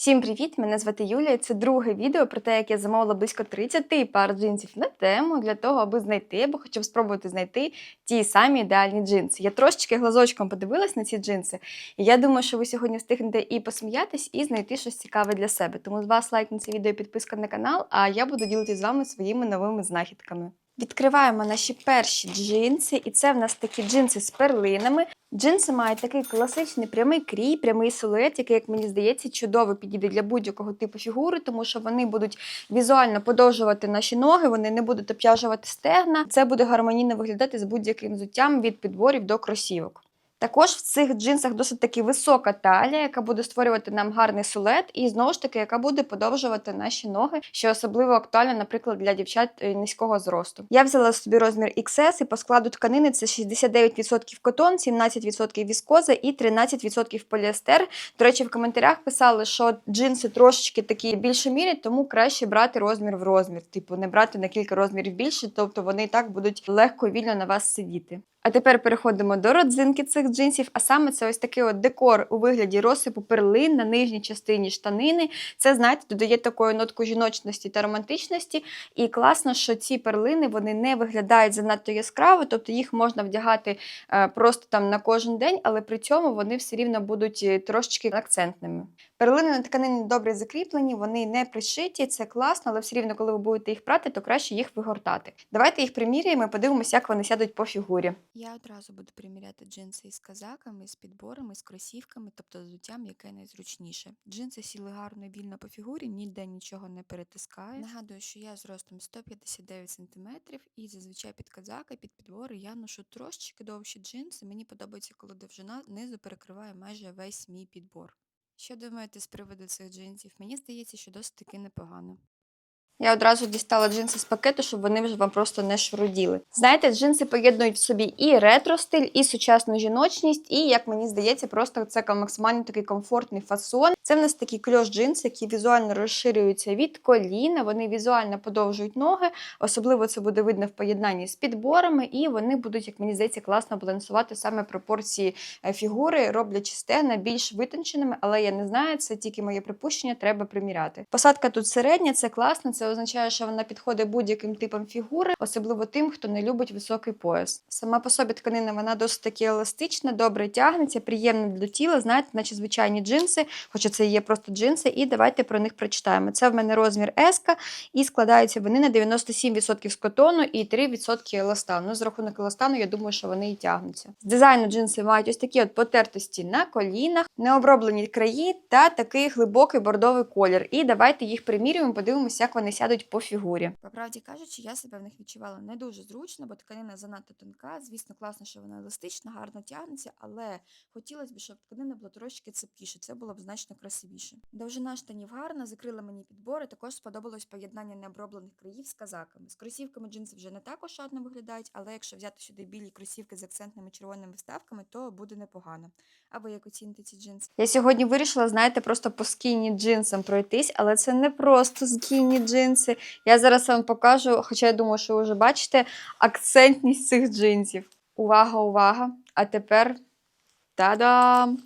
Всім привіт! Мене звати Юлія. Це друге відео про те, як я замовила близько 30 пар джинсів на тему для того, аби знайти або хоча б спробувати знайти ті самі ідеальні джинси. Я трошечки глазочком подивилась на ці джинси, і я думаю, що ви сьогодні встигнете і посміятись, і знайти щось цікаве для себе. Тому з вас лайк на це відео підписка на канал, а я буду ділитися з вами своїми новими знахідками. Відкриваємо наші перші джинси, і це в нас такі джинси з перлинами. Джинси мають такий класичний прямий крій, прямий силует, який, як мені здається, чудово підійде для будь-якого типу фігури, тому що вони будуть візуально подовжувати наші ноги, вони не будуть обтяжувати стегна. Це буде гармонійно виглядати з будь-яким взуттям від підборів до кросівок. Також в цих джинсах досить таки висока талія, яка буде створювати нам гарний силует, і знову ж таки, яка буде подовжувати наші ноги, що особливо актуально, наприклад, для дівчат е, низького зросту. Я взяла собі розмір XS і по складу тканини це 69% котон, 17% віскоза і 13% поліестер. До речі, в коментарях писали, що джинси трошечки такі більше мірять, тому краще брати розмір в розмір, типу не брати на кілька розмірів більше, тобто вони і так будуть легко вільно на вас сидіти. А тепер переходимо до родзинки цих джинсів. А саме це ось такий от декор у вигляді розсипу перлин на нижній частині штанини. Це, знаєте, додає такої нотку жіночності та романтичності. І класно, що ці перлини вони не виглядають занадто яскраво, тобто їх можна вдягати е, просто там на кожен день, але при цьому вони все рівно будуть е, трошечки акцентними. Перлини на тканині добре закріплені, вони не пришиті, це класно, але все рівно, коли ви будете їх прати, то краще їх вигортати. Давайте їх приміряємо і подивимося, як вони сядуть по фігурі. Я одразу буду приміряти джинси із казаками, з підборами, з кросівками, тобто взуттям, яке найзручніше. Джинси сіли гарно і вільно по фігурі, ніде нічого не перетискає. Нагадую, що я зростом 159 см і зазвичай під казаки, під підбори я ношу трошечки довші джинси. Мені подобається, коли довжина знизу перекриває майже весь мій підбор. Що думаєте з приводу цих джинсів? Мені здається, що досить таки непогано. Я одразу дістала джинси з пакету, щоб вони вже вам просто не шуруділи. Знаєте, джинси поєднують в собі і ретро-стиль, і сучасну жіночність, і, як мені здається, просто це максимально такий комфортний фасон. Це в нас такі кльош джинси, які візуально розширюються від коліна, вони візуально подовжують ноги, особливо це буде видно в поєднанні з підборами, і вони будуть, як мені здається, класно балансувати саме пропорції е, фігури, роблячи стегна більш витонченими, але я не знаю, це тільки моє припущення, треба приміряти. Посадка тут середня, це класно, це означає, що вона підходить будь-яким типам фігури, особливо тим, хто не любить високий пояс. Сама по собі тканина вона досить таки еластична, добре тягнеться, приємна для тіла, знаєте, наче звичайні джинси, хоча це є просто джинси, і давайте про них прочитаємо. Це в мене розмір S, і складаються вони на 97% з котону і 3% еластану. Ну, з рахунок еластану, я думаю, що вони і тягнуться. З дизайну джинси мають ось такі от потертості на колінах, необроблені краї та такий глибокий бордовий колір. І давайте їх примірюємо, подивимося, як вони сядуть по фігурі. По правді кажучи, я себе в них відчувала не дуже зручно, бо тканина занадто тонка. Звісно, класно, що вона еластична, гарно тягнеться, але хотілося б, щоб тканина була трошки цепкіше. Це було б значно красивіше. Довжина штанів гарна, закрила мені підбори. Також сподобалось поєднання необроблених країв з казаками. З кросівками джинси вже не так ошатно виглядають, але якщо взяти сюди білі кросівки з акцентними червоними вставками, то буде непогано. А ви як оціните ці джинси? Я сьогодні вирішила, знаєте, просто по скіні джинсам пройтись, але це не просто скіні джинси. Я зараз вам покажу, хоча я думаю, що ви вже бачите акцентність цих джинсів. Увага, увага! А тепер та-дам!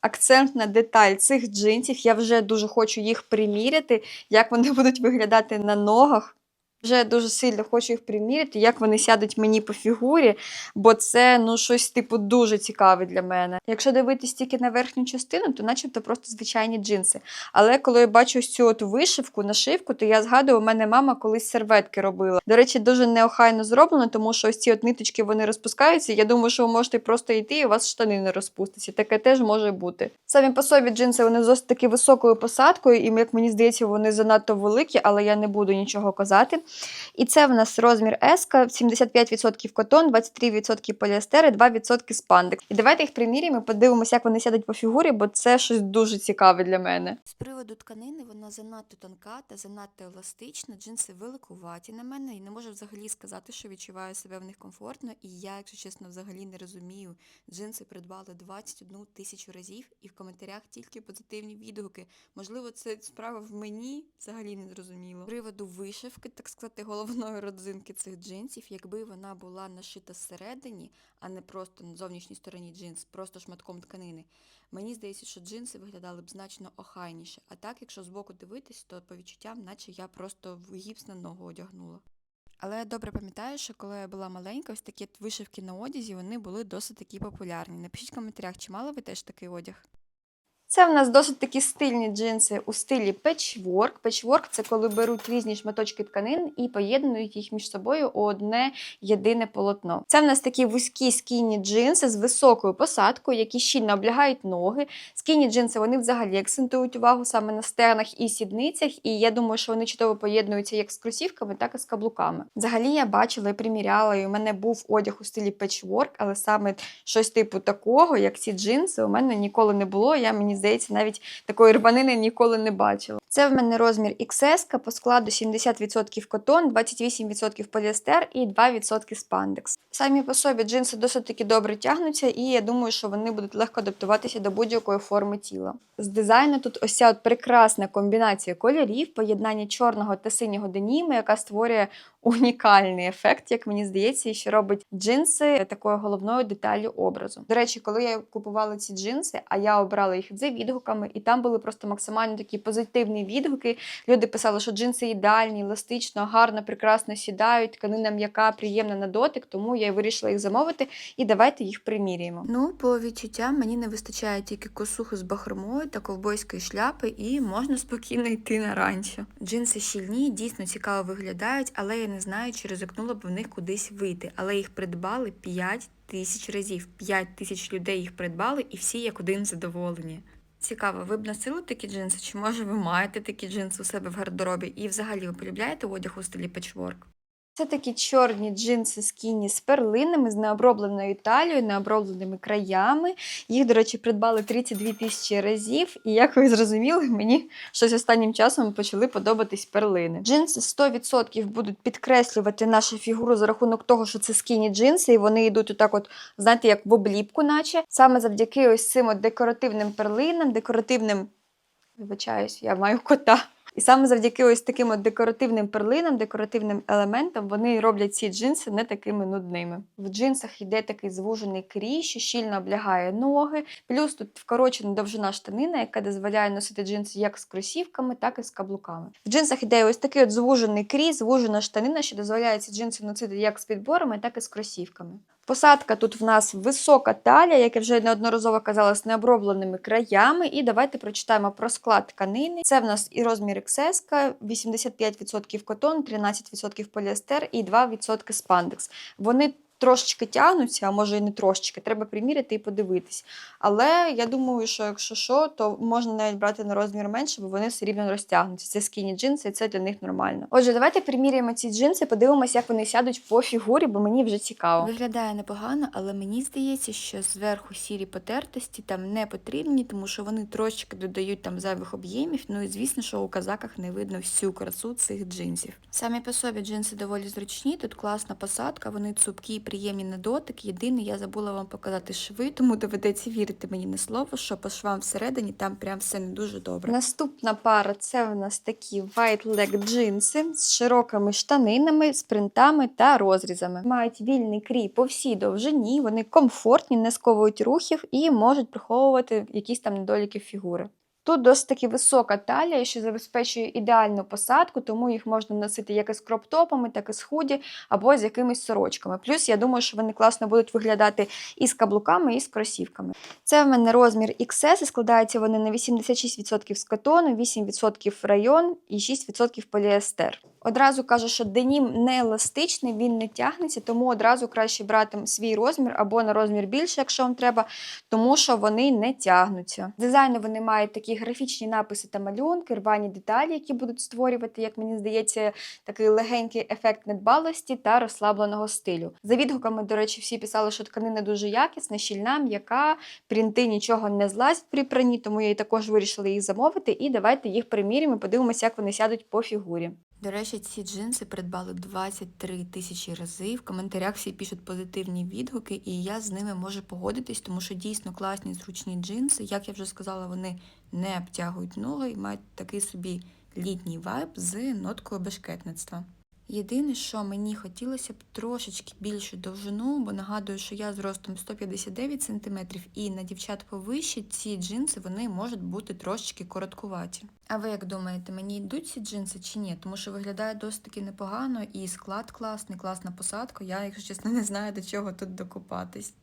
Акцентна деталь цих джинсів. Я вже дуже хочу їх приміряти, як вони будуть виглядати на ногах. Вже дуже сильно хочу їх приміряти, як вони сядуть мені по фігурі, бо це ну щось типу дуже цікаве для мене. Якщо дивитись тільки на верхню частину, то начебто просто звичайні джинси. Але коли я бачу ось цю от вишивку, нашивку, то я згадую, у мене мама колись серветки робила. До речі, дуже неохайно зроблено, тому що ось ці от ниточки вони розпускаються. Я думаю, що ви можете просто йти, і у вас штани не розпустяться. Таке теж може бути. Самі по собі джинси вони досить таки високою посадкою, і як мені здається, вони занадто великі, але я не буду нічого казати. І це в нас розмір S, 75% котон, 23% поліестер і 2% спандекс. І давайте їх приміряємо і подивимося, як вони сядуть по фігурі, бо це щось дуже цікаве для мене. З приводу тканини вона занадто тонка та занадто еластична. Джинси великуваті на мене і не можу взагалі сказати, що відчуваю себе в них комфортно. І я, якщо чесно, взагалі не розумію. Джинси придбали 21 тисячу разів, і в коментарях тільки позитивні відгуки. Можливо, це справа в мені взагалі не зрозуміло. З приводу вишивки так сказати, головної родзинки цих джинсів, якби вона була нашита зсередині, а не просто на зовнішній стороні джинс, просто шматком тканини. Мені здається, що джинси виглядали б значно охайніше. А так, якщо збоку дивитись, то по відчуттям, наче я просто в гіпс на ногу одягнула. Але я добре пам'ятаю, що коли я була маленька, ось такі вишивки на одязі, вони були досить такі популярні. Напишіть в коментарях, чи мали ви теж такий одяг? Це в нас досить такі стильні джинси у стилі печворк. Печворк це коли беруть різні шматочки тканин і поєднують їх між собою у одне єдине полотно. Це в нас такі вузькі скійні джинси з високою посадкою, які щільно облягають ноги. Скійні джинси вони взагалі акцентують увагу саме на стернах і сідницях, і я думаю, що вони чудово поєднуються як з кросівками, так і з каблуками. Взагалі я бачила і приміряла, і у мене був одяг у стилі печворк, але саме щось типу такого, як ці джинси, у мене ніколи не було. Я мені здається, навіть такої рванини ніколи не бачила. Це в мене розмір XS, по складу 70% котон, 28% поліестер і 2% спандекс. Самі по собі джинси досить таки добре тягнуться, і я думаю, що вони будуть легко адаптуватися до будь-якої форми тіла. З дизайну тут ось ця от прекрасна комбінація кольорів, поєднання чорного та синього деніму, яка створює унікальний ефект, як мені здається, і що робить джинси такою головною деталлю образу. До речі, коли я купувала ці джинси, а я обрала їх відгуками, і там були просто максимально такі позитивні відгуки. Люди писали, що джинси ідеальні, еластично, гарно, прекрасно сідають, тканина м'яка, приємна на дотик, тому я вирішила їх замовити і давайте їх приміряємо. Ну, по відчуттям мені не вистачає тільки косухи з бахромою та ковбойської шляпи, і можна спокійно йти на ранчо. Джинси щільні, дійсно цікаво виглядають, але я не знаю, чи ризикнула б в них кудись вийти. Але їх придбали 5 тисяч разів. 5 тисяч людей їх придбали, і всі як один задоволені. Цікаво, ви б носили такі джинси, чи може ви маєте такі джинси у себе в гардеробі? І взагалі ви полюбляєте одяг у стилі печворк? Це такі чорні джинси скіні з перлинами, з необробленою талією, необробленими краями. Їх, до речі, придбали 32 тисячі разів. І як ви зрозуміли, мені щось останнім часом почали подобатись перлини. Джинси 100% будуть підкреслювати нашу фігуру за рахунок того, що це скіні джинси, і вони йдуть отак, от, знаєте, як в обліпку, наче саме завдяки ось цим от декоративним перлинам, декоративним. Вибачаюсь, я маю кота. І саме завдяки ось таким от декоративним перлинам, декоративним елементам, вони роблять ці джинси не такими нудними. В джинсах йде такий звужений крій, що щільно облягає ноги. Плюс тут вкорочена довжина штанина, яка дозволяє носити джинси як з кросівками, так і з каблуками. В джинсах йде ось такий от звужений крій, звужена штанина, що дозволяє ці джинси носити як з підборами, так і з кросівками. Посадка тут в нас висока талія, як я вже неодноразово казала, з необробленими краями. І давайте прочитаємо про склад тканини. Це в нас і розмір XS, 85% котон, 13% поліестер і 2% спандекс. Вони трошечки тягнуться, а може і не трошечки, треба приміряти і подивитись. Але я думаю, що якщо що, то можна навіть брати на розмір менше, бо вони все рівно розтягнуться. Це скіні джинси, і це для них нормально. Отже, давайте приміряємо ці джинси, подивимося, як вони сядуть по фігурі, бо мені вже цікаво. Виглядає непогано, але мені здається, що зверху сірі потертості там не потрібні, тому що вони трошечки додають там зайвих об'ємів. Ну і звісно, що у казаках не видно всю красу цих джинсів. Самі по собі джинси доволі зручні, тут класна посадка, вони цупкі приємні на дотик. Єдине, я забула вам показати шви, тому доведеться вірити мені на слово, що по швам всередині там прям все не дуже добре. Наступна пара це в нас такі white leg джинси з широкими штанинами, з принтами та розрізами. Мають вільний крій по всій довжині, вони комфортні, не сковують рухів і можуть приховувати якісь там недоліки фігури. Тут досить таки висока талія, що забезпечує ідеальну посадку, тому їх можна носити як із кроп-топами, так і з худі або з якимись сорочками. Плюс я думаю, що вони класно будуть виглядати і з каблуками, і з кросівками. Це в мене розмір XS, і складаються вони на 86% з котону, 8% район і 6% поліестер. Одразу кажу, що денім не еластичний, він не тягнеться, тому одразу краще брати свій розмір або на розмір більше, якщо вам треба, тому що вони не тягнуться. Дизайну вони мають такі графічні написи та малюнки, рвані деталі, які будуть створювати, як мені здається, такий легенький ефект недбалості та розслабленого стилю. За відгуками, до речі, всі писали, що тканина дуже якісна, щільна, м'яка, принти нічого не злазять при пранні, тому я і також вирішила їх замовити. І давайте їх приміряємо, подивимося, як вони сядуть по фігурі. До речі, ці джинси придбали 23 тисячі рази. В коментарях всі пишуть позитивні відгуки, і я з ними можу погодитись, тому що дійсно класні зручні джинси. Як я вже сказала, вони не обтягують ноги і мають такий собі літній вайб з ноткою бешкетництва. Єдине, що мені хотілося б трошечки більшу довжину, бо нагадую, що я зростом 159 см, і на дівчат повище ці джинси вони можуть бути трошечки короткуваті. А ви як думаєте, мені йдуть ці джинси чи ні? Тому що виглядає досить таки непогано, і склад класний, класна посадка. Я, якщо чесно, не знаю до чого тут докупатись.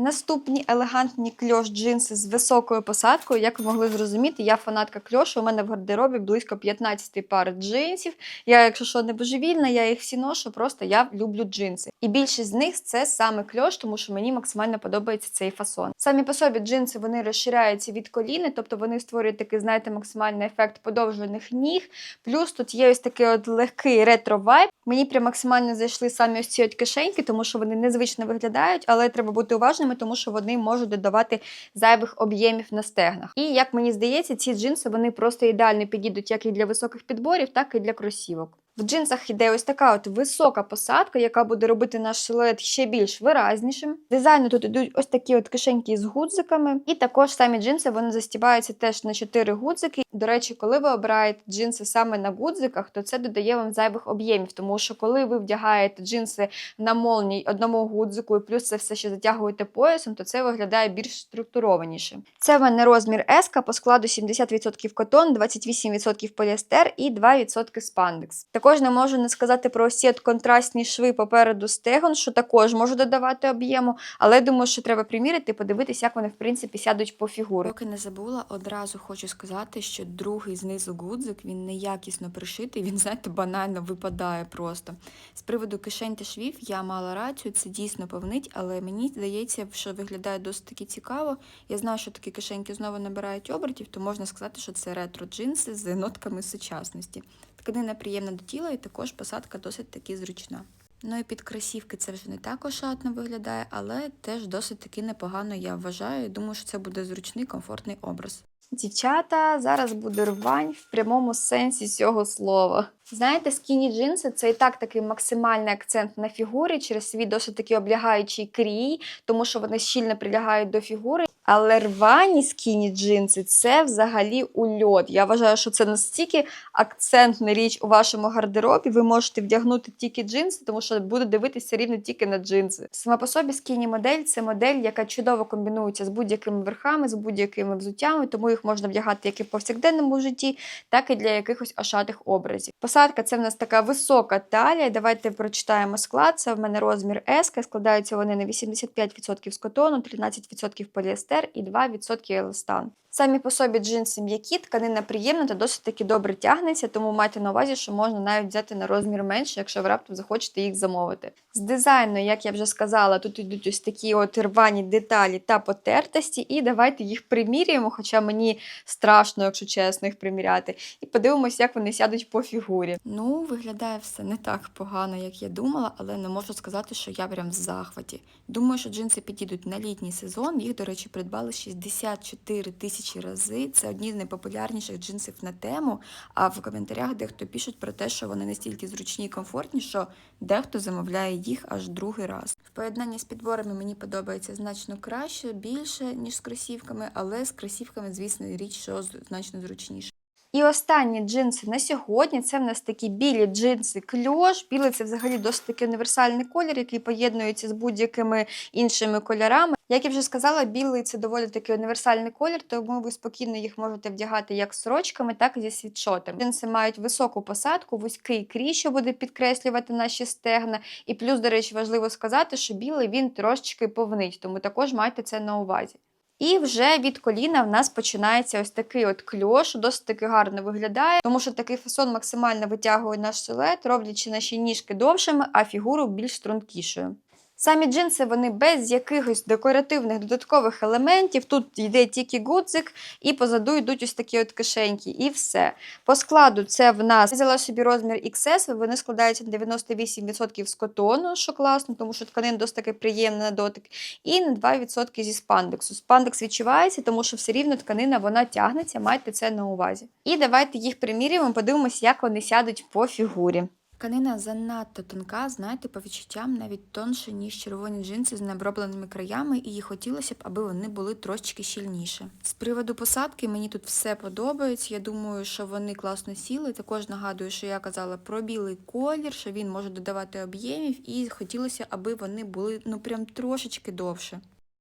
Наступні елегантні кльош джинси з високою посадкою. Як ви могли зрозуміти, я фанатка кльошу. У мене в гардеробі близько 15 пар джинсів. Я, якщо що, не божевільна, я їх всі ношу, просто я люблю джинси. І більшість з них це саме кльош, тому що мені максимально подобається цей фасон. Самі по собі джинси вони розширяються від коліни, тобто вони створюють такий, знаєте, максимальний ефект подовжених ніг. Плюс тут є ось такий от легкий ретро-вайб. Мені прям максимально зайшли самі ось ці от кишеньки, тому що вони незвично виглядають, але треба бути уважними, тому що вони можуть додавати зайвих об'ємів на стегнах. І як мені здається, ці джинси вони просто ідеально підійдуть як і для високих підборів, так і для кросівок. В джинсах йде ось така от висока посадка, яка буде робити наш силует ще більш виразнішим. Дизайну тут йдуть ось такі от кишеньки з гудзиками, і також самі джинси вони застібаються теж на 4 гудзики. До речі, коли ви обираєте джинси саме на гудзиках, то це додає вам зайвих об'ємів, тому що коли ви вдягаєте джинси на молній одному гудзику, і плюс це все ще затягуєте поясом, то це виглядає більш структурованіше. Це в мене розмір S, по складу 70% котон, 28% поліестер і 2% спандекс. Також не можу не сказати про ось от контрастні шви попереду стегон, що також можу додавати об'єму, але думаю, що треба приміряти і подивитися, як вони в принципі сядуть по фігурі. Поки не забула, одразу хочу сказати, що другий знизу гудзик він неякісно пришитий, він, знаєте, банально випадає просто. З приводу кишень та швів я мала рацію, це дійсно повнить, але мені здається, що виглядає досить таки цікаво. Я знаю, що такі кишеньки знову набирають обертів, то можна сказати, що це ретро-джинси з нотками сучасності. Тканина приємна до тіла і також посадка досить таки зручна. Ну і під кросівки це вже не так ошатно виглядає, але теж досить таки непогано, я вважаю. Думаю, що це буде зручний, комфортний образ. Дівчата, зараз буде рвань в прямому сенсі цього слова. Знаєте, скіні джинси це і так такий максимальний акцент на фігурі через свій досить такий облягаючий крій, тому що вони щільно прилягають до фігури. Але рвані скіні джинси це взагалі ульот. Я вважаю, що це настільки акцентна річ у вашому гардеробі. Ви можете вдягнути тільки джинси, тому що буде дивитися рівно тільки на джинси. Сама по собі скіні модель це модель, яка чудово комбінується з будь-якими верхами, з будь-якими взуттями, тому їх можна вдягати як і в повсякденному житті, так і для якихось ошатих образів. Посадка це в нас така висока талія. Давайте прочитаємо склад. Це в мене розмір S, складаються вони на 85% з котону, 13% поліестер і 2% еластан. Самі по собі джинси м'які, тканина приємна та досить таки добре тягнеться, тому майте на увазі, що можна навіть взяти на розмір менше, якщо ви раптом захочете їх замовити. З дизайну, як я вже сказала, тут йдуть ось такі от рвані деталі та потертості, і давайте їх приміряємо, хоча мені страшно, якщо чесно, їх приміряти, і подивимося, як вони сядуть по фігурі. Ну, виглядає все не так погано, як я думала, але не можу сказати, що я прям в захваті. Думаю, що джинси підійдуть на літній сезон. Їх, до речі, придбали 64 тисячі рази. Це одні з найпопулярніших джинсів на тему. А в коментарях дехто пишуть про те, що вони настільки зручні і комфортні, що дехто замовляє їх аж другий раз. В поєднанні з підборами мені подобається значно краще, більше, ніж з кросівками, але з кросівками, звісно, річ, що значно зручніше. І останні джинси на сьогодні це в нас такі білі джинси кльош. Білий це взагалі досить такий універсальний колір, який поєднується з будь-якими іншими кольорами. Як я вже сказала, білий це доволі такий універсальний колір, тому ви спокійно їх можете вдягати як з сорочками, так і зі світшотами. Джинси мають високу посадку, вузький крій, що буде підкреслювати наші стегна. І плюс, до речі, важливо сказати, що білий він трошечки повнить, тому також майте це на увазі. І вже від коліна в нас починається ось такий от кльош, досить таки гарно виглядає, тому що такий фасон максимально витягує наш силует, роблячи наші ніжки довшими, а фігуру більш стрункішою. Самі джинси вони без якихось декоративних додаткових елементів. Тут йде тільки гудзик, і позаду йдуть ось такі от кишеньки, і все. По складу це в нас взяла собі розмір XS, вони складаються на 98% з котону, що класно, тому що тканин досить таки приємна на дотик, і на 2% зі спандексу. Спандекс відчувається, тому що все рівно тканина вона тягнеться, майте це на увазі. І давайте їх приміряємо, подивимося, як вони сядуть по фігурі. Тканина занадто тонка, знаєте, по відчуттям навіть тонше, ніж червоні джинси з необробленими краями, і їй хотілося б, аби вони були трошечки щільніше. З приводу посадки мені тут все подобається. Я думаю, що вони класно сіли. Також нагадую, що я казала про білий колір, що він може додавати об'ємів, і хотілося, аби вони були ну прям трошечки довше.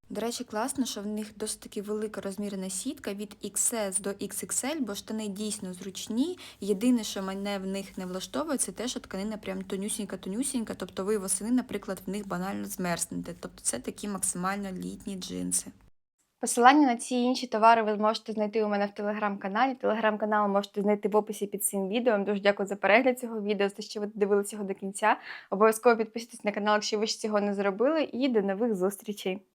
До речі, класно, що в них досить таки велика розмірена сітка від XS до XXL, бо штани дійсно зручні. Єдине, що мене в них не влаштовує, це те, що тканина прям тонюсінька-тонюсінька, тобто ви восени, наприклад, в них банально змерзнете. Тобто це такі максимально літні джинси. Посилання на ці інші товари ви зможете знайти у мене в телеграм-каналі. Телеграм-канал можете знайти в описі під цим відео. Дуже дякую за перегляд цього відео, за те, що ви дивилися його до кінця. Обов'язково підписуйтесь на канал, якщо ви ще цього не зробили, і до нових зустрічей!